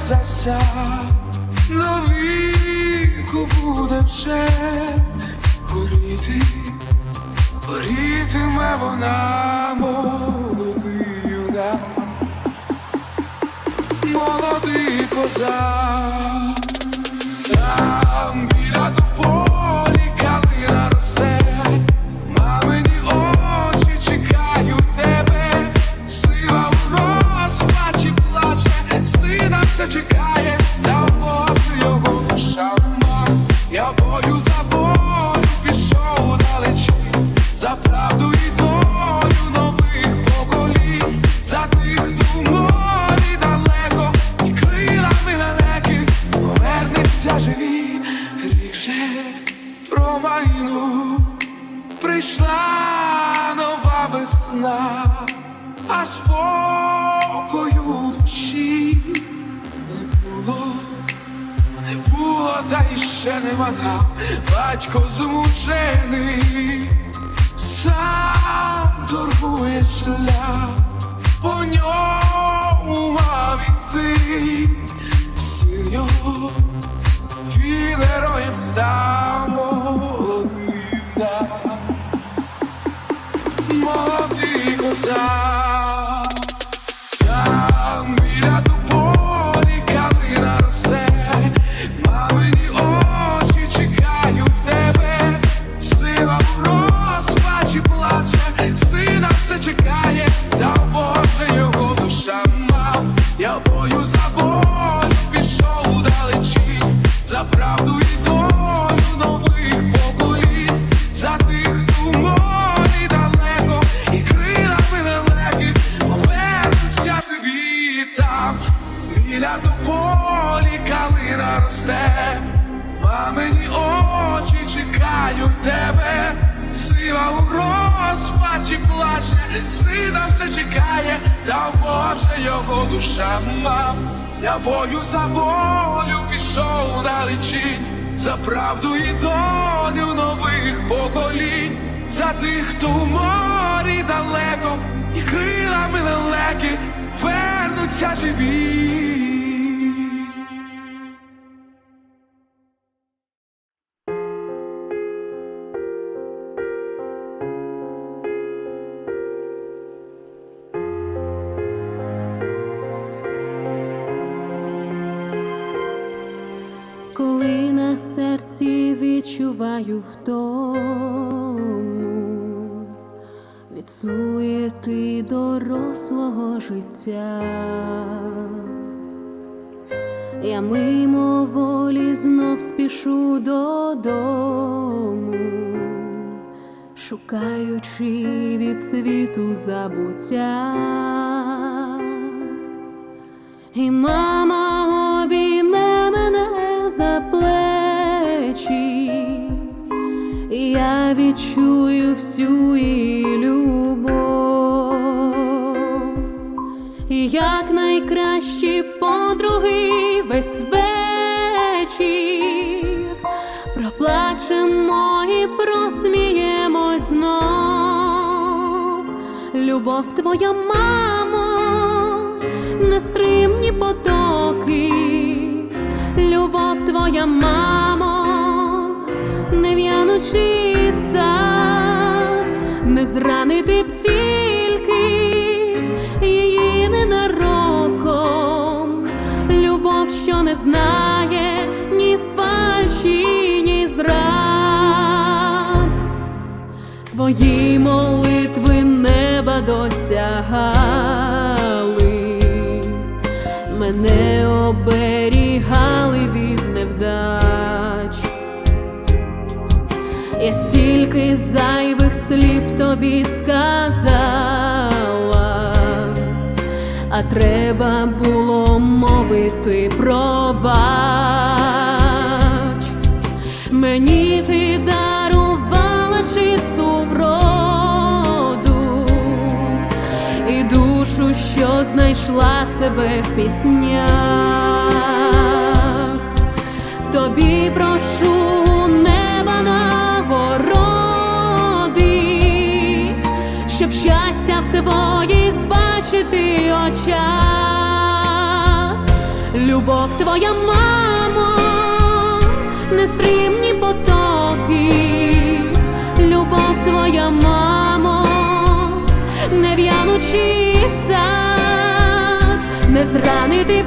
свічка не зася, на віку буде вже горіти. Горітиме вона молодий юна, молодий козак, там біля промайну прийшла нова весна, а спокою душі не було. Не було, та іще нема там. Батько змучений, сам торгує шлях, по ньому мав іти, син його, він героєм став молодий юнак, молодий Боже його душа мав. Я бою за волю пішов далечінь, за правду і долю нових поколінь, за тих, хто у морі далеко, і крилами лелеки вернуться живі. Відчуваю втому від суєти дорослого життя, я мимо волі знов спішу додому, шукаючи від світу забуття. І мама відчую всю її любов, і як найкращі подруги весь вечір. Проплачемо і просміємось знов. Любов твоя, мамо, нестримні потоки, любов твоя, мамо, не не зранити б тільки її ненароком, любов, що не знає ні фальші, ні зрад. Твої молитви неба досягали, слів тобі сказала, а треба було мовити пробач мені ти дарувала чисту вроду і душу, що знайшла себе в піснях, тобі прошу. твоїх бачити очах, любов твоя, мамо, нестримні потоки, любов твоя, мамо, не в'янучий сад, не зранити б.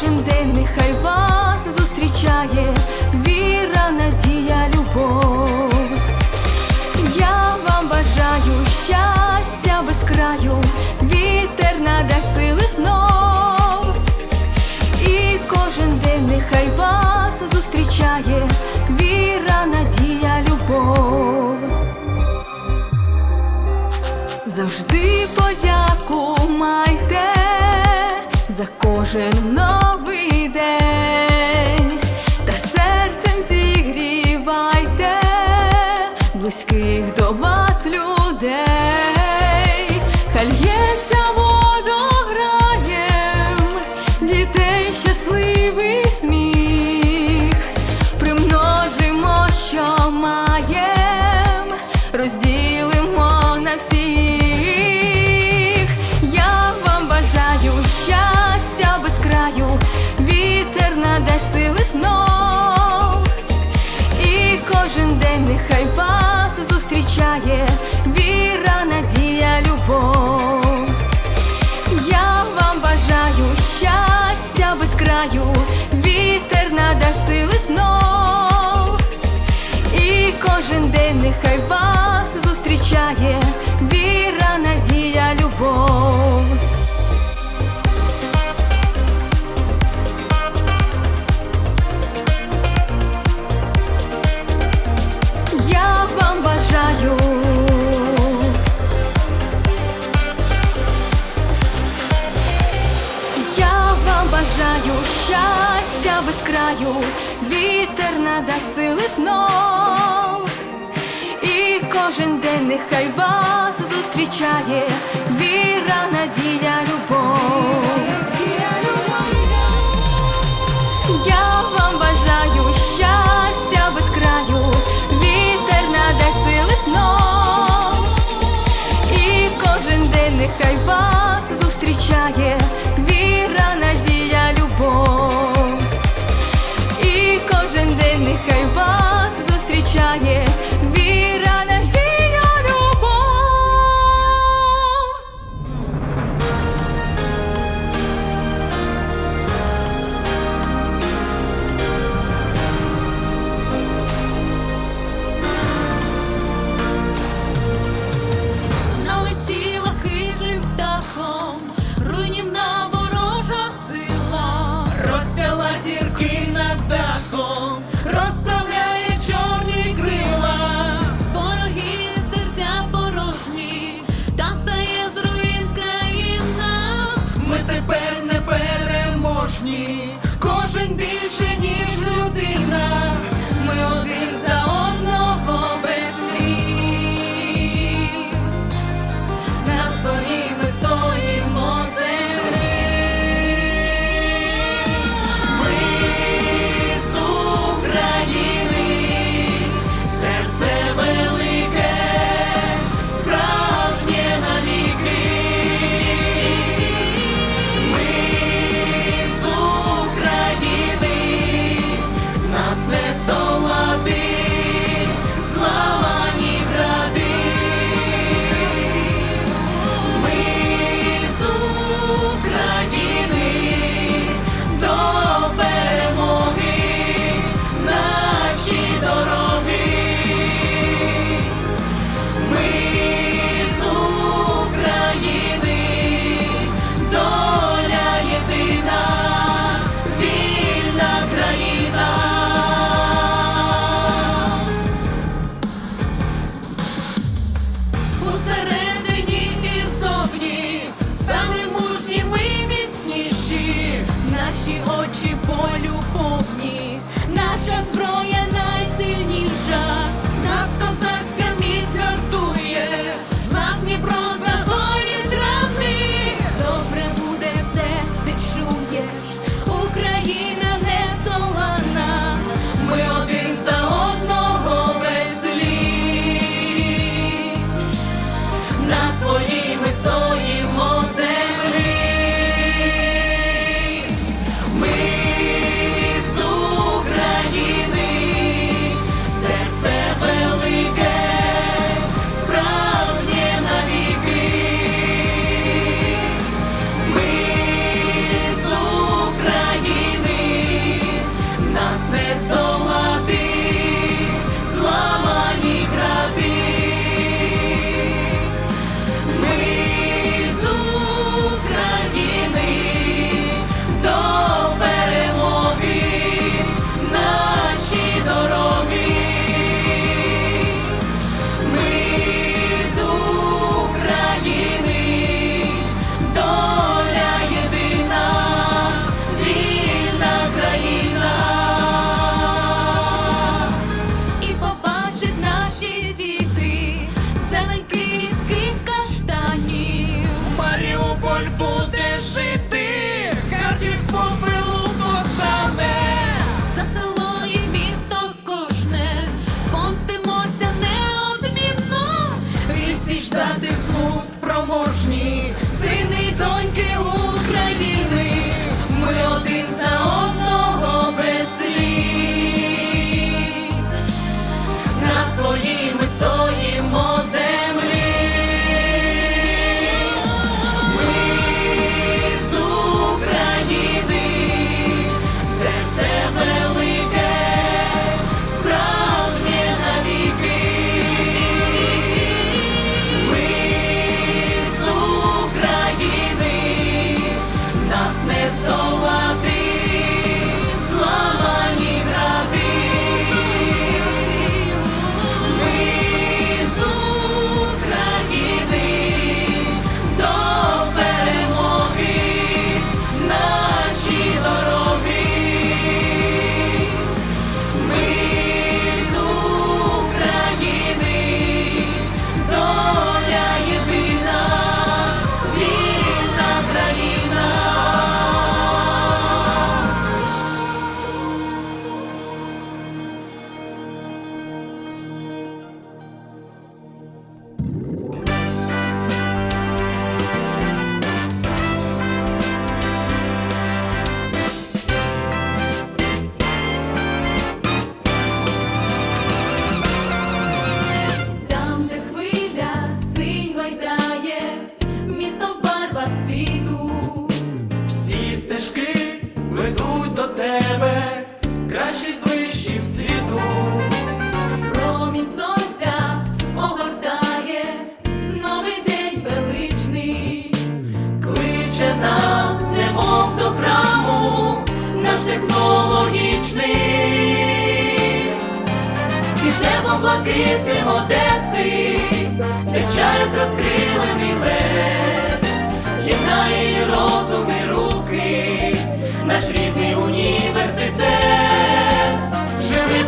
кожен день нехай вас зустрічає віра, надія, любов. Я вам бажаю щастя без краю, вітер надай сили знов. І кожен день нехай вас зустрічає віра, надія, любов. Завжди подяку маю за кожен новий. палає віра, надія, любов. Я вам бажаю я вам бажаю щастя без краю, вітер надасть сили знов кожен день нехай вас зустрічає віра. на.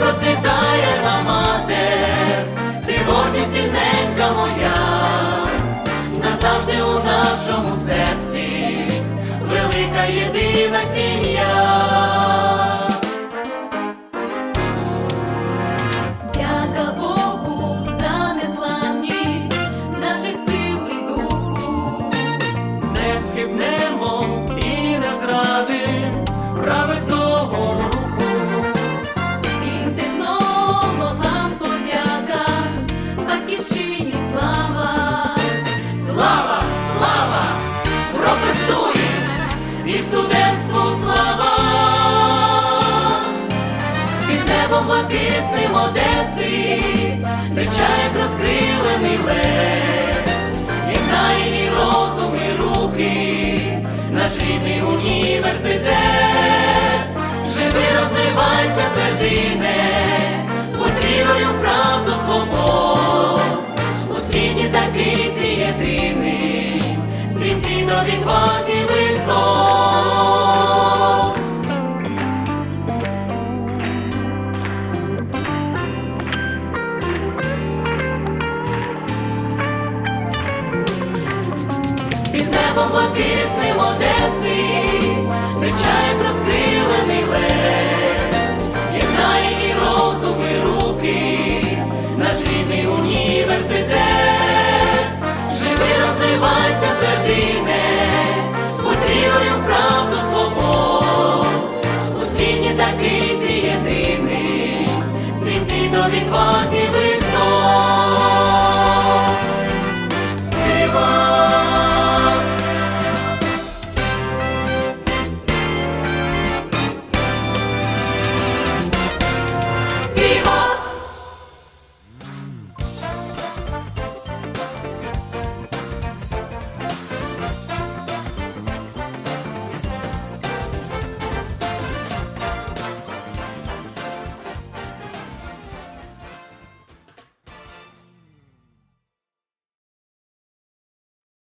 процвітає альма матер, ти гордість сіненька моя, назавжди у нашому серці, велика єдина сім'я. блакитним Одеси, Печать розкрилений лед, Єднає і розум, і руки, наш рідний університет, живи, розвивайся, твердине, будь вірою в правду свобод, у світі такий ти єдиний, стрімки до відваги ви. return.